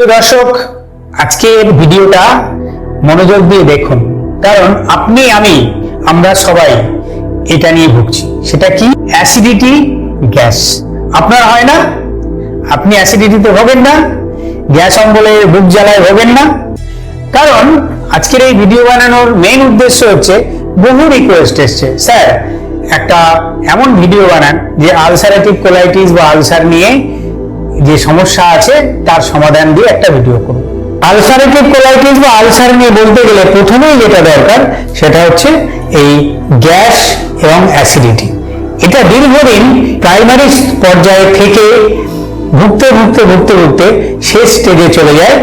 প্রিয় দর্শক, আজকের ভিডিওটা মনোযোগ দিয়ে দেখুন। কারণ আপনি, আমি, আমরা সবাই এটা নিয়ে ভুগছি। সেটা কি? Acidity gas. আপনার হয় না? আপনি অ্যাসিডিটিতে ভোগেন না, গ্যাস অম্বলে বুক জ্বালায় ভোগেন না। কারণ আজকের এই ভিডিও বানানোর মেইন উদ্দেশ্য হচ্ছে, বহু রিকোয়েস্ট এসছে। স্যার, একটা এমন ভিডিও বানান যে আলসারেটিভ কোলাইটিস বা আলসার নিয়ে যে সমস্যা আছে, তার সমাধান দিয়ে একটা ভিডিও করুন। আলসারেটিভ কোলাইটিস বা আলসার নিয়ে বলতে গেলে প্রথমেই যেটা দরকার, সেটা হচ্ছে এই গ্যাস এবং অ্যাসিডিটি। এটা দীর্ঘদিন প্রাইমারি পর্যায়ে থেকে ভুগতে ভুগতে ভুগতে ভুগতে শেষ স্টেজে চলে যায়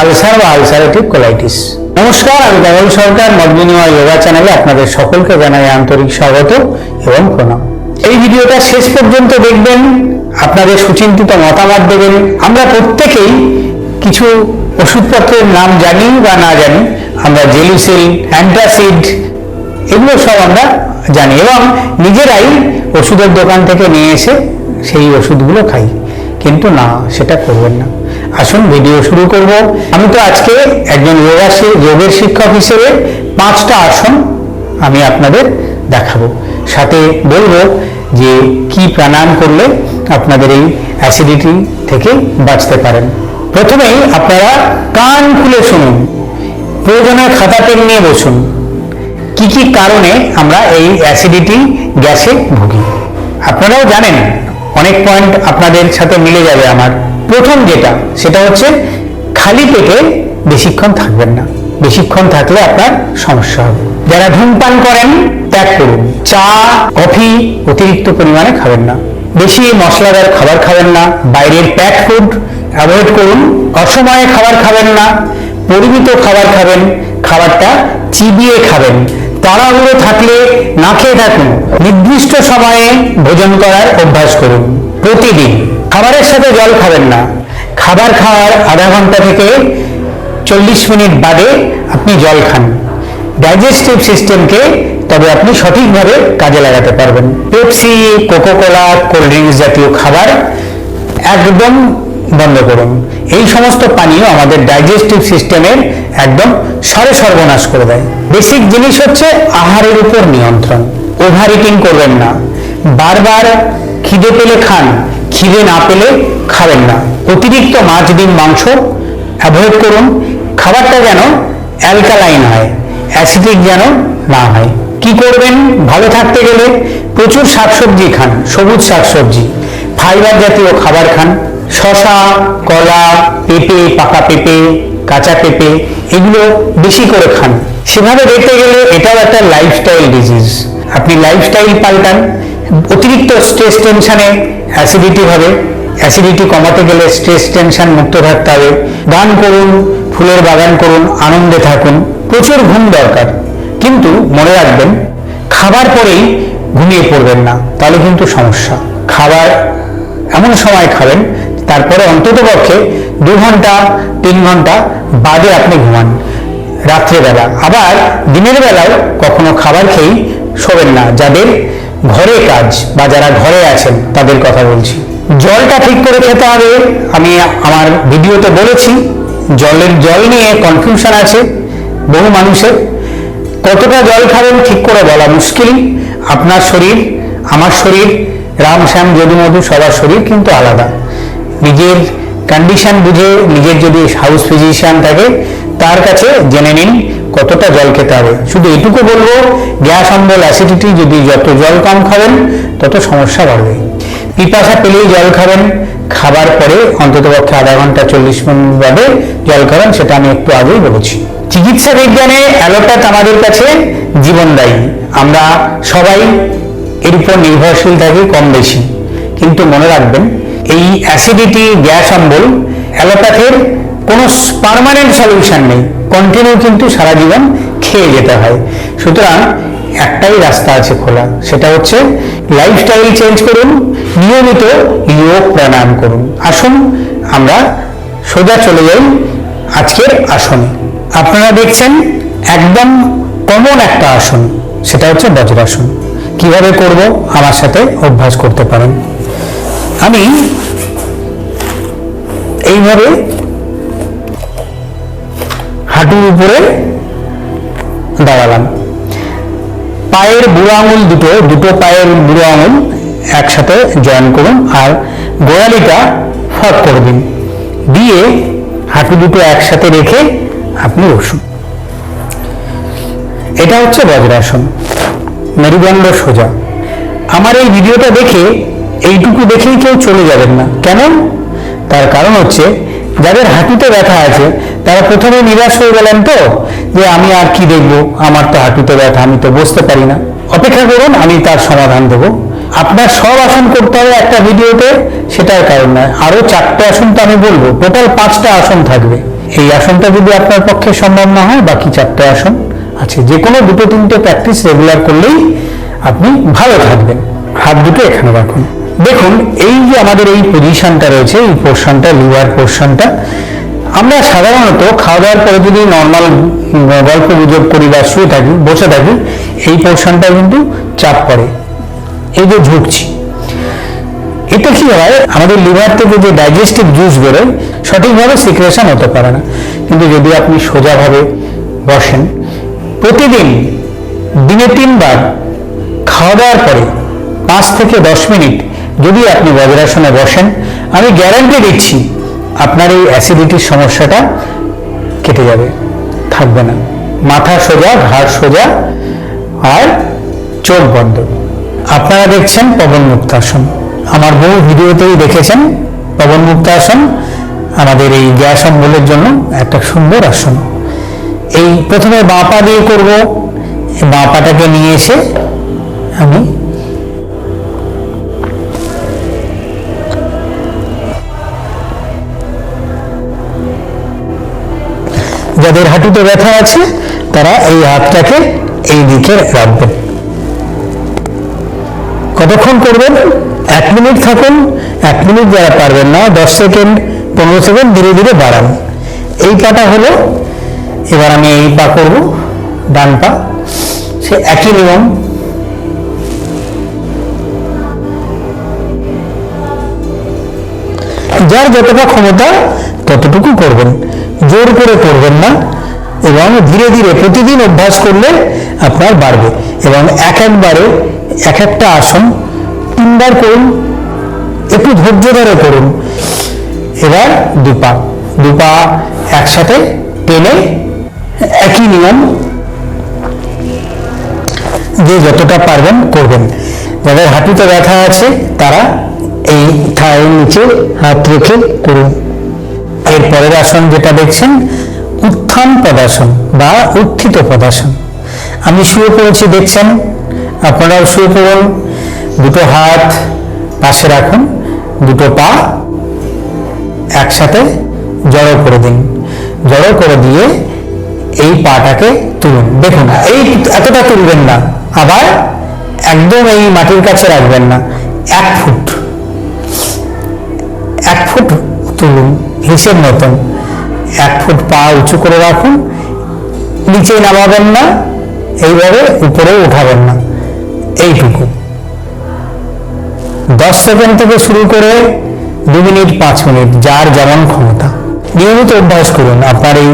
আলসার বা আলসারেটিভ কোলাইটিস। নমস্কার, আমি কমল সরকার মতবিনিময় যোগা চ্যানেলে আপনাদের সকলকে জানাই আন্তরিক স্বাগত এবং প্রণাম। এই ভিডিওটা শেষ পর্যন্ত দেখবেন। আপনাদের সুচিন্তিত মতামত দেবেন। আমরা প্রত্যেকেই কিছু ওষুধপত্রের নাম জানি বা না জানি, আমরা জেলুসিল, অ্যান্টাসিড, এগুলো সব আমরা জানি এবং নিজেরাই ওষুধের দোকান থেকে নিয়ে এসে সেই ওষুধগুলো খাই। কিন্তু না, সেটা করবেন না। আসুন, ভিডিও শুরু করব। আমি তো আজকে একজন যোগা শি- যোগের শিক্ষক হিসেবে পাঁচটা আসন আমি আপনাদের দেখাবো। সাথে বলব যে কি প্রাণায়াম করলে আপনাদের এই অ্যাসিডিটি থেকে বাঁচতে পারেন। প্রথমেই আপনারা কান খুলে শুনুন, প্রয়োজনে খাতা পেন নিয়ে বসুন। কি কি কারণে আমরা এই অ্যাসিডিটি গ্যাসে ভুগি? আপনারাও জানেন, অনেক পয়েন্ট আপনাদের সাথে মিলে যাবে আমার। প্রথম যেটা, সেটা হচ্ছে খালি পেটে বেশিক্ষণ থাকবেন না। বেশিক্ষণ থাকলে আপনার সমস্যা হবে। যারা ধূমপান করেন, ত্যাগ করুন। চা, কফি অতিরিক্ত পরিমাণে খাবেন না। বেশি মশলাদার খাবার খাবেন না। বাইরের প্যাক ফুড অ্যাভয়েড করুন। অসময়ে খাবার খাবেন না। পরিমিত খাবার খাবেন। খাবারটা চিবিয়ে খাবেন। তাড়াহুড়ো থাকলে না খেয়ে থাকুন। নির্দিষ্ট সময়ে ভোজন করার অভ্যাস করুন। প্রতিদিন খাবারের সাথে জল খাবেন না। খাবার খাওয়ার আধা ঘণ্টা থেকে চল্লিশ মিনিট বাদে আপনি জল খান। ডাইজেস্টিভ সিস্টেমকে তবে আপনি সঠিকভাবে কাজে লাগাতে পারবেন। পেপসি কোকোকোলা কোল্ড ড্রিঙ্কস জাতীয় খাবার একদম বন্ধ করুন। এই সমস্ত পানীয় আমাদের ডাইজেস্টিভ সিস্টেমের একদম সারে সর্বনাশ করে দেয়। বেসিক জিনিস হচ্ছে আহারের উপর নিয়ন্ত্রণ। ওভার ইটিং করবেন না। বারবার খিদে পেলে খান, খিদে না পেলে খাবেন না। অতিরিক্ত মাছ, ডিম, মাংস অ্যাভয়েড করুন। খাবারটা যেন অ্যালকালাইন হয়। অ্যাসিডিক যেন না হয়। কি করবেন? ভালো থাকতে গেলে প্রচুর শাকসবজি খান, সবুজ শাকসবজি ফাইবার জাতীয় খাবার খান শশা কলা, পেঁপে, পাকা পেঁপে, কাঁচা পেঁপে, এগুলো বেশি করে খান। সেভাবে দেখতে গেলে এটাও একটা লাইফস্টাইল ডিজিজ আপনি লাইফস্টাইল পাল্টান, অতিরিক্ত স্ট্রেস টেনশনে অ্যাসিডিটি হবে অ্যাসিডিটি কমাতে গেলে স্ট্রেস টেনশন মুক্ত থাকতে হবে। গান করুন, ফুলের বাগান করুন, আনন্দে থাকুন। প্রচুর ঘুম দরকার। কিন্তু মনে রাখবেন, খাবার পরেই ঘুমিয়ে পড়বেন না, তাহলে কিন্তু সমস্যা। খাবার এমন সময় খাবেন, তারপরে অন্তত পক্ষে দু ঘণ্টা, তিন ঘণ্টা বাদে আপনি ঘুমান রাত্রেবেলা। আবার দিনের বেলাও কখনো খাবার খেয়েই শোবেন না। যাদের ঘরে কাজ বা যারা ঘরে আছেন, তাদের কথা বলছি। জলটা ঠিক করে খেতে হবে। আমি আমার ভিডিওতে বলেছি, জলের জল নিয়ে কনফিউশন আছে। বহু মানুষের কতটা জল খাবেন ঠিক করে বলা মুশকিল। আপনার শরীর, আমার শরীর, রাম শ্যাম যদু মধু সবার শরীর কিন্তু আলাদা। নিজের কন্ডিশন বুঝে নিজের যদি হাউস ফিজিশিয়ান থাকে, তার কাছে জেনে নিন কতটা জল খেতে হবে। শুধু এটুকু বলব, গ্যাস, অম্বল অ্যাসিডিটি যদি যত জল কম খাবেন, তত সমস্যা বাড়বে। পিপাসা পেলেই জল খাবেন, খাবার পরে অন্ততপক্ষে আধা ঘণ্টা চল্লিশ মিনিট বাদে জল খাবেন, সেটা আমি একটু আগেই বলেছি। চিকিৎসা বিজ্ঞানে অ্যালোপ্যাথ আমাদের কাছে জীবনদায়ী আমরা সবাই এর উপর নির্ভরশীল থাকি কম বেশি। কিন্তু মনে রাখবেন, এই অ্যাসিডিটি গ্যাস অম্বল অ্যালোপ্যাথের কোনো পার্মানেন্ট সলিউশন নেই। কন্টিনিউ কিন্তু সারা জীবন খেয়ে যেতে হয়। সুতরাং একটাই রাস্তা আছে খোলা, সেটা হচ্ছে লাইফস্টাইল চেঞ্জ করুন, নিয়মিত যোগ প্রাণায়াম করুন। আসুন, আমরা সোজা চলে যাই আজকের আসনে। আপনারা দেখছেন একদম কমন একটা আসন, সেটা হচ্ছে বজ্রাসন কীভাবে করব? আমার সাথে অভ্যাস করতে পারেন। আমি এইভাবে হাঁটুর উপরে দাঁড়ালাম। পায়ের বুড়ো আঙুল দুটো দুটো পায়ের বুড়ো আঙুল একসাথে জয়েন করুন আর গোড়ালিটা ফাঁক করে দিন। দিয়ে হাঁটু দুটো একসাথে রেখে আপনি বসুন। এটা হচ্ছে বজ্রাসন। মেরুদণ্ড সোজা। আমার এই ভিডিওটা দেখে, এইটুকু দেখেই কেউ চলে যাবেন না। কেন? তার কারণ হচ্ছে, যাদের হাঁটুতে ব্যথা আছে, তারা প্রথমে নিরাশ হয়ে গেলেন তো, যে আমি আর কি দেখব? আমার তো হাঁটুতে ব্যথা, আমি তো বসতে পারি না। অপেক্ষা করুন, আমি তার সমাধান দেব। আপনার সব আসন করতে হবে একটা ভিডিওতে, সেটার কারণ নয়। আরও চারটে আসন তো আমি বলব। টোটাল পাঁচটা আসন থাকবে। এই আসনটা যদি আপনার পক্ষে সম্ভব না হয়, বাকি চারটে আসন আছে। যে কোনো দুটো, তিনটে প্র্যাকটিস রেগুলার করলেই আপনি ভালো থাকবেন। হাত দুটো এখানে রাখুন। দেখুন, এই যে আমাদের এই পজিশনটা রয়েছে, এই পোর্শনটা লিভার পোর্শনটা আমরা সাধারণত খাওয়া দাওয়ার পরে যদি নর্মাল গল্প গুজব করি বা শুয়ে থাকি, বসে থাকি, এই পোর্শনটা কিন্তু চাপ পড়ে। এই যে ঝুঁকছি এটা কি হয়? আমাদের লিভার থেকে যে ডাইজেস্টিভ জুস বেরোয়, সঠিকভাবে সিক্রেশন হতে পারে না। কিন্তু যদি আপনি সোজাভাবে বসেন, প্রতিদিন দিনে তিনবার খাওয়া দাওয়ার পরে পাঁচ থেকে দশ মিনিট যদি আপনি বজ্রাসনে বসেন, আমি গ্যারান্টি দিচ্ছি আপনার এই অ্যাসিডিটির সমস্যাটা কেটে যাবে, থাকবে না। মাথা সোজা, ঘাড় সোজা আর চোখ বন্ধ। আপনারা দেখছেন পবন মুক্তাসন আমার বহু ভিডিওতেই দেখেছেন পবন মুক্ত আসন, আমাদের এই গ্যাস অম্বলের জন্য একটা সুন্দর আসন। এই প্রথমে বাঁ পা দিয়ে করব বাঁ নিয়ে এসে আমি যাদের হাঁটুতে ব্যথা আছে, তারা এই হাতটাকে এই দিকে রাখবেন কতক্ষণ করবেন? এক মিনিট থাকুন। এক মিনিট যারা পারবেন না, দশ সেকেন্ড, পনেরো সেকেন্ড ধীরে ধীরে বাড়ান। এই পাটা হলো, এবার আমি এই পা করব, ডান পা। সে একই নিয়ম। যার যতটা ক্ষমতা, ততটুকু করবেন। জোর করে করবেন না। এবং ধীরে ধীরে প্রতিদিন অভ্যাস করলে আপনার বাড়বে। এবং এক একবারে, এক একটা আসন তিনবার করুন, একটু ধৈর্য ধরে করুন। এবার দুপা দুপা একসাথে টেনে একই নিয়ম যে যতটা পারবেন করবেন। যাদের হাঁটুতে ব্যথা আছে, তারা এই থায়ের নিচে হাত রেখে করুন। এর পরের আসন যেটা দেখছেন উত্থান পদাসন বা উত্থিত পদাসন আমি শুয়ে পড়েছি, দেখছেন? আপনারাও শুয়ে পড়ুন। দুটো হাত পাশে রাখুন, দুটো পা একসাথে জড়ো করে দিন। জড়ো করে দিয়ে এই পাটাকে তুলুন। দেখুন, এই এতটা তুলবেন না, আবার একদম এই মাটির কাছে রাখবেন না। এক ফুট এক ফুট তুলুন, হিসেব মতন। এক ফুট পা উঁচু করে রাখুন। নিচে নামাবেন না, এইভাবে উপরে উঠাবেন না। এইটুকু। দশ সেকেন্ড থেকে শুরু করে দু মিনিট, পাঁচ মিনিট, যার যেমন ক্ষমতা। নিয়মিত অভ্যাস করুন, আপনার এই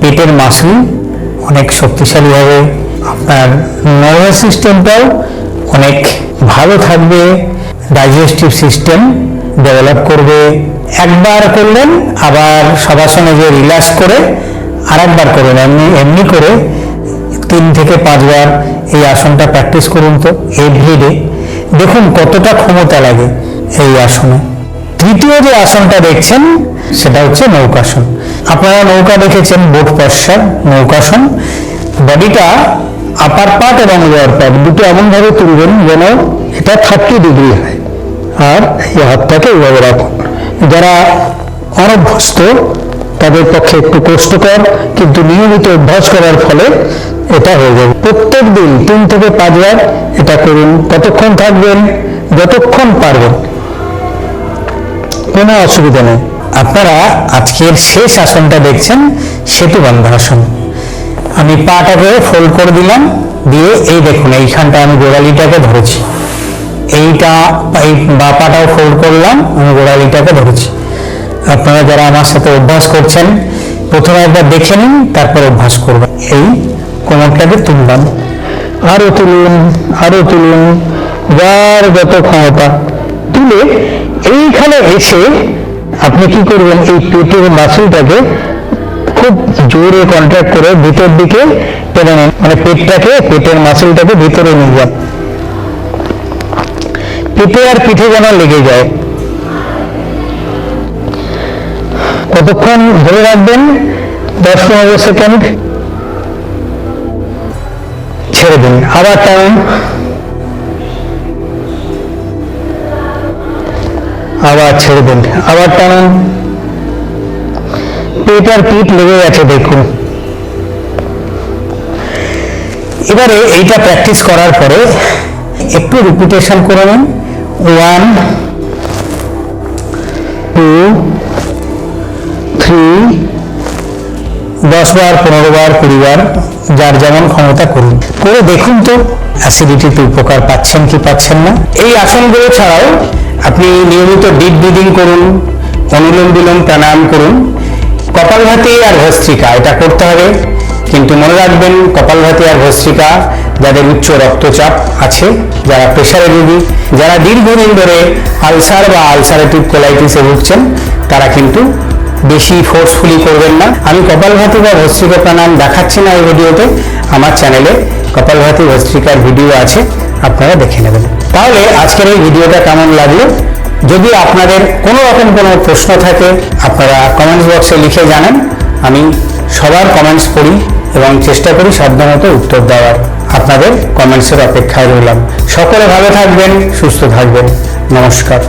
পেটের মাসল অনেক শক্তিশালী হবে, আপনার নার্ভাস সিস্টেমটাও অনেক ভালো থাকবে ডাইজেস্টিভ সিস্টেম ডেভেলপ করবে, একবার করলেন, আবার সবার সঙ্গে যে রিল্যাক্স করে আর একবার করবেন এমনি এমনি করে তিন থেকে পাঁচবার এই আসনটা প্র্যাকটিস করুন তো এভরিডে দেখুন কতটা ক্ষমতা লাগে এই আসনে। তৃতীয় যে আসনটা দেখছেন, সেটা হচ্ছে নৌকাসন। আপনারা নৌকা দেখেছেন, বোট পশ্চাৎ নৌকাসন। বডিটা আপার পার্ট এবং লোয়ার পার্ট দুটো এমনভাবে তুলবেন যেন এটা থার্টি ডিগ্রি হয়। আর এই হাতটাকে এইভাবে রাখুন। যারা অনভ্যস্ত, তাদের পক্ষে একটু কষ্টকর, কিন্তু নিয়মিত অভ্যাস করার ফলে এটা হয়ে যাবে প্রত্যেক দিন তিন থেকে পাঁচবার এটা করুন। কতক্ষণ থাকবেন? যতক্ষণ পারবেন। কোনো অসুবিধা নেই। আপনারা আজকের শেষ আসনটা দেখছেন, সেতু বন্ধাসন আমি পাটাকে ফোল্ড করে দিলাম। দিয়ে এই দেখুন, এইখানটা আমি গোড়ালিটাকে ধরেছি। এইটা এই বা পাটাও ফোল্ড করলাম, আমি গোড়ালিটাকে ধরেছি। আপনারা যারা আমার সাথে অভ্যাস করছেন, প্রথমে একবার দেখে নিন, তারপর অভ্যাস করবেন। এই কোমরটাকে তুললাম আরও তুলুন আরও তুলুন, যার যত ক্ষমতা। তুলে এইখানে এসে আপনি কি করবেন, এই পেটের মাসুলটাকে খুব জোরে কন্ট্রাক্ট করে ভিতর দিকে টেনে নেন। মানে পেটটাকে, পেটের মাসুলটাকে ভিতরে নিয়ে যান। পেটে আর পিঠে যেন লেগে যায়। কতক্ষণ ধরে রাখবেন? দশ পনেরো সেকেন্ড। ছেড়ে দিন। আবার টানুন আবার ছেড়ে দিন। আবার টানুন। পেট আর পিঠ লেগে গেছে, দেখুন। এবারে এইটা প্র্যাকটিস করার পরে একটু রিপিটেশন করে নিন। ওয়ান টু থ্রি দশ বার পনেরো বার কুড়ি বার যার যেমন ক্ষমতা করুন। করে দেখুন তো অ্যাসিডিটিতে উপকার পাচ্ছেন কি পাচ্ছেন না? এই আসনগুলো ছাড়াও আপনি নিয়মিত ডিপ ব্রিদিং করুন অনুলোম বিলোম প্রাণায়াম করুন। কপালভাতি আর ভস্ত্রিকা, এটা করতে হবে। কিন্তু মনে রাখবেন কপালভাতি আর ভস্ত্রিকা যাদের উচ্চ রক্তচাপ আছে, যারা প্রেশারের রোগী, যারা দীর্ঘদিন ধরে আলসার বা আলসারেটিভ কোলাইটিসে ভুগছেন, তারা কিন্তু বেশি ফোর্সফুলি করবেন না। আমি কপালভাতি বা ভস্ত্রিকা প্রাণায়াম দেখাচ্ছি না এই ভিডিওতে, আমার চ্যানেলে কপালভাতি ভস্ত্রিকার ভিডিও আছে, আপনারা দেখে নেবেন। তাহলে আজকের এই ভিডিওটা কেমন লাগল? যদি আপনাদের কোনো রকম কোনো প্রশ্ন থাকে, আপনারা কমেন্টস বক্সে লিখে জানান। আমি সবার কমেন্টস পড়ি এবং চেষ্টা করি সাধ্যমতো উত্তর দেওয়ার। আপনাদের কমেন্টসের অপেক্ষায় রইলাম। সকলে ভালো থাকবেন সুস্থ থাকবেন। নমস্কার।